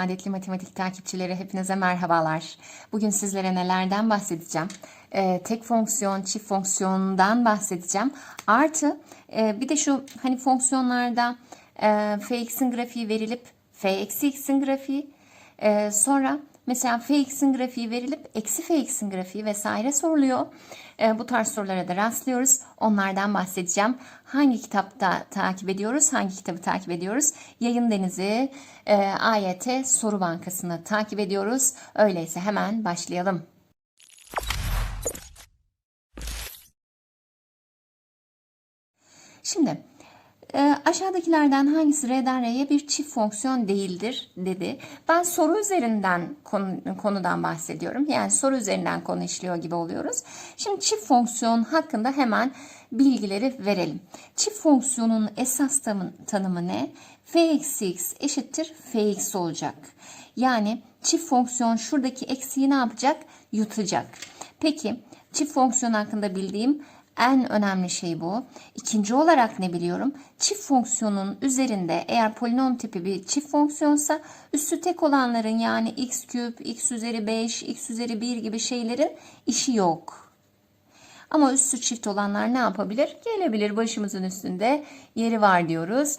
Saadetli Matematik takipçileri hepinize merhabalar. Bugün sizlere nelerden bahsedeceğim? Ee, tek fonksiyon, çift fonksiyondan bahsedeceğim. Artı e, bir de şu hani fonksiyonlarda e, fx'in grafiği verilip f eksi x'in grafiği e, sonra Mesela fx'in grafiği verilip eksi fx'in grafiği vesaire soruluyor. E, bu tarz sorulara da rastlıyoruz. Onlardan bahsedeceğim. Hangi kitapta takip ediyoruz? Hangi kitabı takip ediyoruz? Yayın Denizi e, AYT Soru Bankası'nı takip ediyoruz. Öyleyse hemen başlayalım. Şimdi e, aşağıdakilerden hangisi R'den R'ye bir çift fonksiyon değildir dedi. Ben soru üzerinden konu, konudan bahsediyorum. Yani soru üzerinden konu işliyor gibi oluyoruz. Şimdi çift fonksiyon hakkında hemen bilgileri verelim. Çift fonksiyonun esas tanımı, ne? f eksi x eşittir fx olacak. Yani çift fonksiyon şuradaki eksiği ne yapacak? Yutacak. Peki çift fonksiyon hakkında bildiğim en önemli şey bu. İkinci olarak ne biliyorum? Çift fonksiyonun üzerinde eğer polinom tipi bir çift fonksiyonsa üstü tek olanların yani x küp, x üzeri 5, x üzeri 1 gibi şeylerin işi yok. Ama üstü çift olanlar ne yapabilir? Gelebilir başımızın üstünde yeri var diyoruz.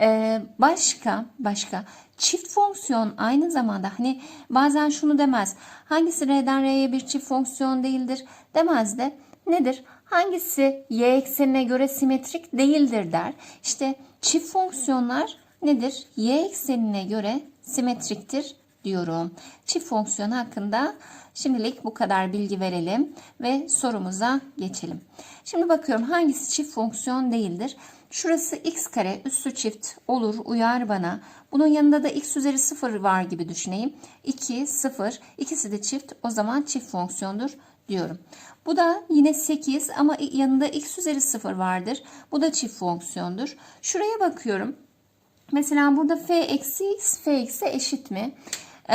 Ee, başka başka çift fonksiyon aynı zamanda hani bazen şunu demez. Hangisi R'den R'ye bir çift fonksiyon değildir demez de nedir? Hangisi y eksenine göre simetrik değildir der. İşte çift fonksiyonlar nedir? Y eksenine göre simetriktir diyorum. Çift fonksiyon hakkında şimdilik bu kadar bilgi verelim ve sorumuza geçelim. Şimdi bakıyorum hangisi çift fonksiyon değildir? Şurası x kare üssü çift olur uyar bana. Bunun yanında da x üzeri 0 var gibi düşüneyim. 2, 0 ikisi de çift o zaman çift fonksiyondur diyorum. Bu da yine 8 ama yanında x üzeri 0 vardır. Bu da çift fonksiyondur. Şuraya bakıyorum. Mesela burada f eksi x f x'e eşit mi? Ee,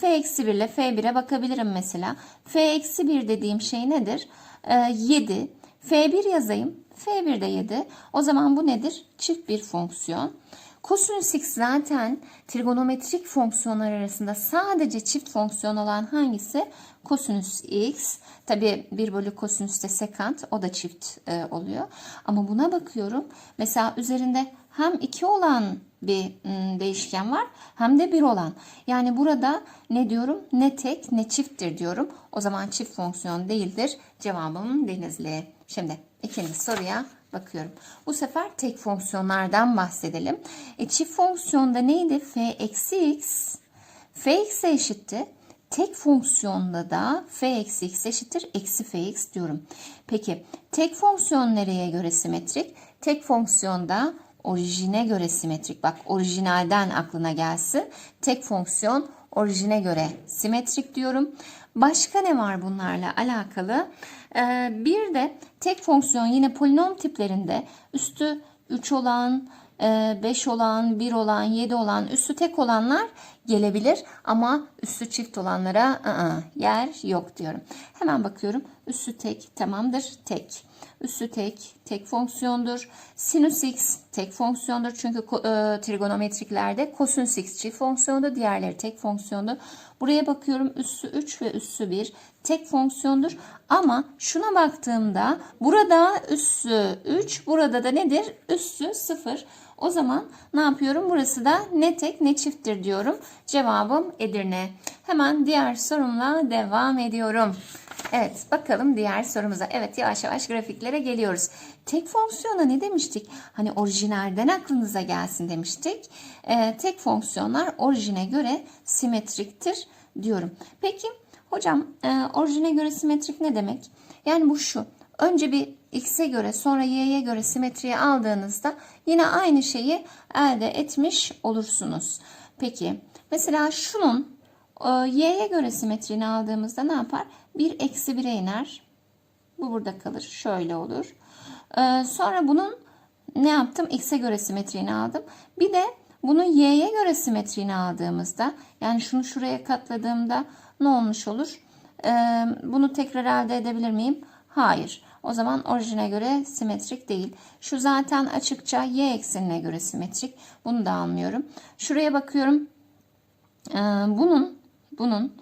f eksi 1 ile f1'e bakabilirim mesela. f eksi 1 dediğim şey nedir? Ee, 7. f1 yazayım. f1 de 7. O zaman bu nedir? Çift bir fonksiyon. Kosinüs x zaten trigonometrik fonksiyonlar arasında sadece çift fonksiyon olan hangisi? Kosinüs x. Tabi 1 bölü kosinüs de sekant o da çift e, oluyor. Ama buna bakıyorum. Mesela üzerinde hem 2 olan bir değişken var hem de 1 olan. Yani burada ne diyorum? Ne tek ne çifttir diyorum. O zaman çift fonksiyon değildir. Cevabım denizli. Şimdi ikinci soruya bakıyorum. Bu sefer tek fonksiyonlardan bahsedelim. E, çift fonksiyonda neydi? f eksi x f x'e eşitti. Tek fonksiyonda da f eksi x eşittir eksi fx diyorum. Peki tek fonksiyon nereye göre simetrik? Tek fonksiyonda orijine göre simetrik. Bak orijinalden aklına gelsin. Tek fonksiyon orijine göre simetrik diyorum. Başka ne var bunlarla alakalı? Ee, bir de tek fonksiyon yine polinom tiplerinde üstü 3 olan, 5 e, olan, 1 olan, 7 olan, üstü tek olanlar gelebilir ama üstü çift olanlara ı -ı, yer yok diyorum. Hemen bakıyorum. Üstü tek tamamdır. Tek. Üstü tek, tek fonksiyondur. Sinüs x tek fonksiyondur. Çünkü e, trigonometriklerde kosinüs x çift fonksiyondu. Diğerleri tek fonksiyondu. Buraya bakıyorum üssü 3 ve üssü 1 tek fonksiyondur. Ama şuna baktığımda burada üssü 3 burada da nedir? Üssü 0. O zaman ne yapıyorum? Burası da ne tek ne çifttir diyorum. Cevabım Edirne. Hemen diğer sorumla devam ediyorum. Evet bakalım diğer sorumuza. Evet yavaş yavaş grafiklere geliyoruz. Tek fonksiyona ne demiştik? Hani orijinalden aklınıza gelsin demiştik. Ee, tek fonksiyonlar orijine göre simetriktir diyorum. Peki hocam e, orijine göre simetrik ne demek? Yani bu şu. Önce bir x'e göre sonra y'ye göre simetriye aldığınızda yine aynı şeyi elde etmiş olursunuz. Peki mesela şunun e, y'ye göre simetrini aldığımızda ne yapar? 1 eksi 1'e iner. Bu burada kalır. Şöyle olur. E, sonra bunun ne yaptım? X'e göre simetriğini aldım. Bir de bunu y'ye göre simetriğini aldığımızda yani şunu şuraya katladığımda ne olmuş olur? E, bunu tekrar elde edebilir miyim? Hayır. O zaman orijine göre simetrik değil. Şu zaten açıkça y eksenine göre simetrik. Bunu da almıyorum. Şuraya bakıyorum. Ee, bunun bunun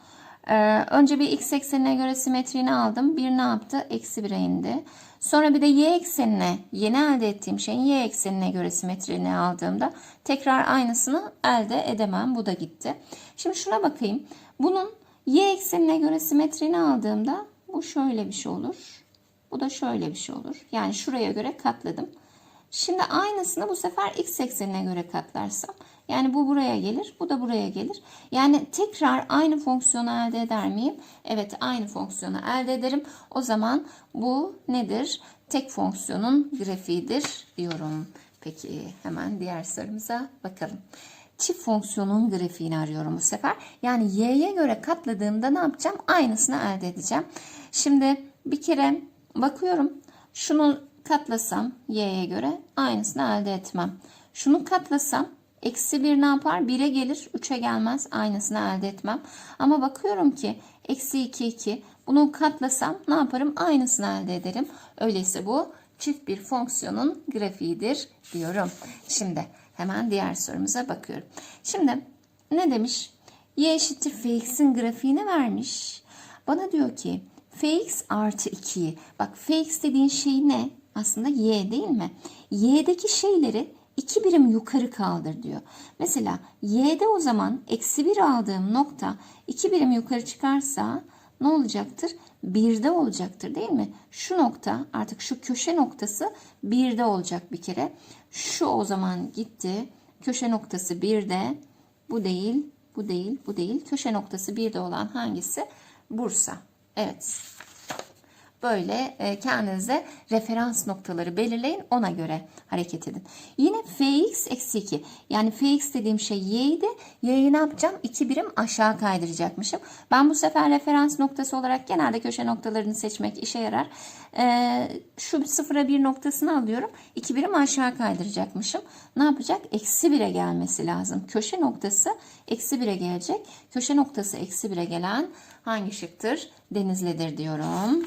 e, önce bir x eksenine göre simetriğini aldım. Bir ne yaptı? Eksi 1'e indi. Sonra bir de y eksenine yeni elde ettiğim şeyin y eksenine göre simetriğini aldığımda tekrar aynısını elde edemem. Bu da gitti. Şimdi şuna bakayım. Bunun y eksenine göre simetriğini aldığımda bu şöyle bir şey olur. Bu da şöyle bir şey olur. Yani şuraya göre katladım. Şimdi aynısını bu sefer x eksenine göre katlarsam yani bu buraya gelir, bu da buraya gelir. Yani tekrar aynı fonksiyonu elde eder miyim? Evet, aynı fonksiyonu elde ederim. O zaman bu nedir? Tek fonksiyonun grafiğidir diyorum. Peki hemen diğer sorumuza bakalım. Çift fonksiyonun grafiğini arıyorum bu sefer. Yani y'ye göre katladığımda ne yapacağım? Aynısını elde edeceğim. Şimdi bir kere bakıyorum. Şunu katlasam y'ye göre aynısını elde etmem. Şunu katlasam eksi 1 ne yapar? 1'e gelir 3'e gelmez aynısını elde etmem. Ama bakıyorum ki eksi 2 2 bunu katlasam ne yaparım? Aynısını elde ederim. Öyleyse bu çift bir fonksiyonun grafiğidir diyorum. Şimdi hemen diğer sorumuza bakıyorum. Şimdi ne demiş? y eşittir fx'in grafiğini vermiş. Bana diyor ki fx artı 2'yi. Bak fx dediğin şey ne? Aslında y değil mi? y'deki şeyleri 2 birim yukarı kaldır diyor. Mesela y'de o zaman eksi 1 aldığım nokta 2 birim yukarı çıkarsa ne olacaktır? 1'de olacaktır değil mi? Şu nokta artık şu köşe noktası 1'de olacak bir kere. Şu o zaman gitti. Köşe noktası 1'de. Bu değil, bu değil, bu değil. Köşe noktası 1'de olan hangisi? Bursa. Evet. Böyle e, kendinize referans noktaları belirleyin. Ona göre hareket edin. Yine fx eksi 2. Yani fx dediğim şey y'ydi. Y'yi ne yapacağım? 2 birim aşağı kaydıracakmışım. Ben bu sefer referans noktası olarak genelde köşe noktalarını seçmek işe yarar. E, şu 0'a 1 noktasını alıyorum. 2 birim aşağı kaydıracakmışım. Ne yapacak? Eksi 1'e gelmesi lazım. Köşe noktası eksi 1'e gelecek. Köşe noktası eksi 1'e gelen hangi şıktır? Denizli'dir diyorum.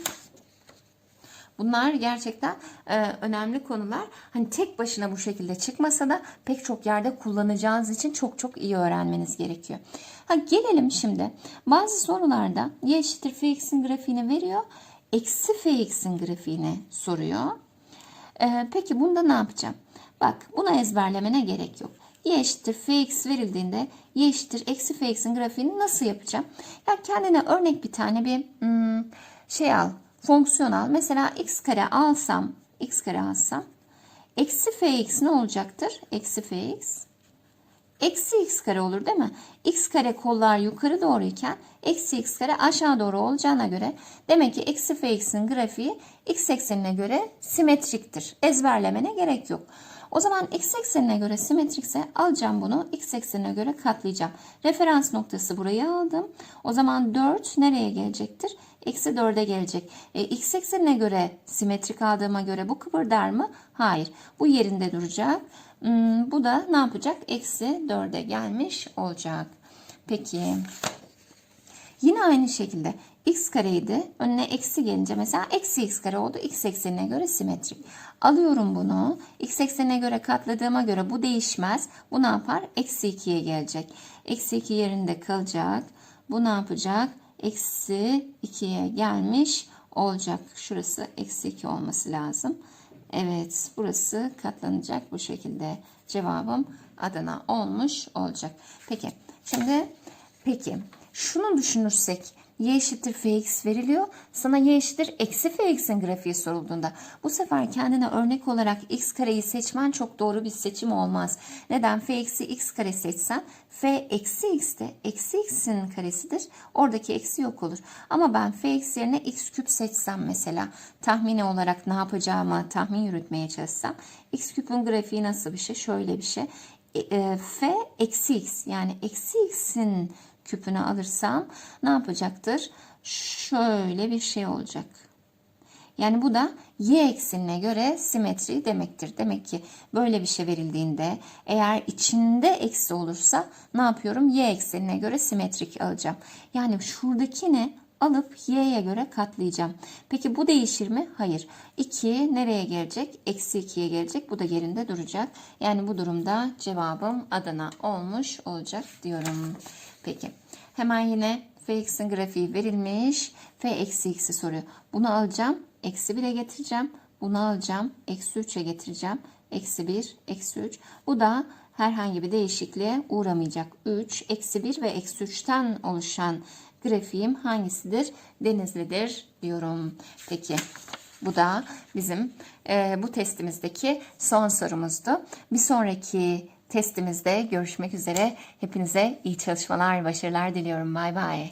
Bunlar gerçekten e, önemli konular. Hani tek başına bu şekilde çıkmasa da pek çok yerde kullanacağınız için çok çok iyi öğrenmeniz gerekiyor. Ha gelelim şimdi. Bazı sorularda y eşittir fx'in grafiğini veriyor. Eksi fx'in grafiğini soruyor. E, peki bunda ne yapacağım? Bak buna ezberlemene gerek yok. y eşittir fx verildiğinde y eşittir eksi fx'in grafiğini nasıl yapacağım? Ya kendine örnek bir tane bir hmm, şey al fonksiyon al. Mesela x kare alsam, x kare alsam eksi fx ne olacaktır? Eksi fx. Eksi x kare olur değil mi? x kare kollar yukarı doğruyken eksi x kare aşağı doğru olacağına göre demek ki eksi fx'in grafiği x eksenine göre simetriktir. Ezberlemene gerek yok. O zaman x eksenine göre simetrikse alacağım bunu x eksenine göre katlayacağım. Referans noktası buraya aldım. O zaman 4 nereye gelecektir? Eksi 4'e gelecek. E, x eksenine göre simetrik aldığıma göre bu kıpırdar mı? Hayır. Bu yerinde duracak. Hmm, bu da ne yapacak? Eksi 4'e gelmiş olacak. Peki. Yine aynı şekilde x kareydi. Önüne eksi gelince mesela eksi x kare oldu. x eksenine göre simetrik. Alıyorum bunu. x eksenine göre katladığıma göre bu değişmez. Bu ne yapar? Eksi 2'ye gelecek. Eksi 2 yerinde kalacak. Bu ne yapacak? Eksi 2'ye gelmiş olacak. Şurası eksi 2 olması lazım. Evet burası katlanacak bu şekilde. Cevabım Adana olmuş olacak. Peki şimdi peki şunu düşünürsek y eşittir fx veriliyor. Sana y eşittir eksi fx'in grafiği sorulduğunda bu sefer kendine örnek olarak x kareyi seçmen çok doğru bir seçim olmaz. Neden? f eksi x kare seçsen f eksi x de eksi x'in karesidir. Oradaki eksi yok olur. Ama ben f x yerine x küp seçsem mesela tahmini olarak ne yapacağımı tahmin yürütmeye çalışsam x küpün grafiği nasıl bir şey? Şöyle bir şey. E, e, f eksi x yani eksi x'in küpünü alırsam ne yapacaktır? Şöyle bir şey olacak. Yani bu da y eksenine göre simetri demektir. Demek ki böyle bir şey verildiğinde eğer içinde eksi olursa ne yapıyorum? Y eksenine göre simetrik alacağım. Yani şuradaki ne? Alıp y'ye göre katlayacağım. Peki bu değişir mi? Hayır. 2 nereye gelecek? Eksi 2'ye gelecek. Bu da yerinde duracak. Yani bu durumda cevabım Adana olmuş olacak diyorum. Peki. Hemen yine fx'in grafiği verilmiş. f eksi x'i soruyor. Bunu alacağım. Eksi 1'e getireceğim. Bunu alacağım. Eksi 3'e getireceğim. Eksi 1, eksi 3. Bu da herhangi bir değişikliğe uğramayacak. 3, eksi 1 ve eksi 3'ten oluşan grafiğim hangisidir? Denizli'dir diyorum. Peki bu da bizim e, bu testimizdeki son sorumuzdu. Bir sonraki testimizde görüşmek üzere. Hepinize iyi çalışmalar, başarılar diliyorum. Bay bay.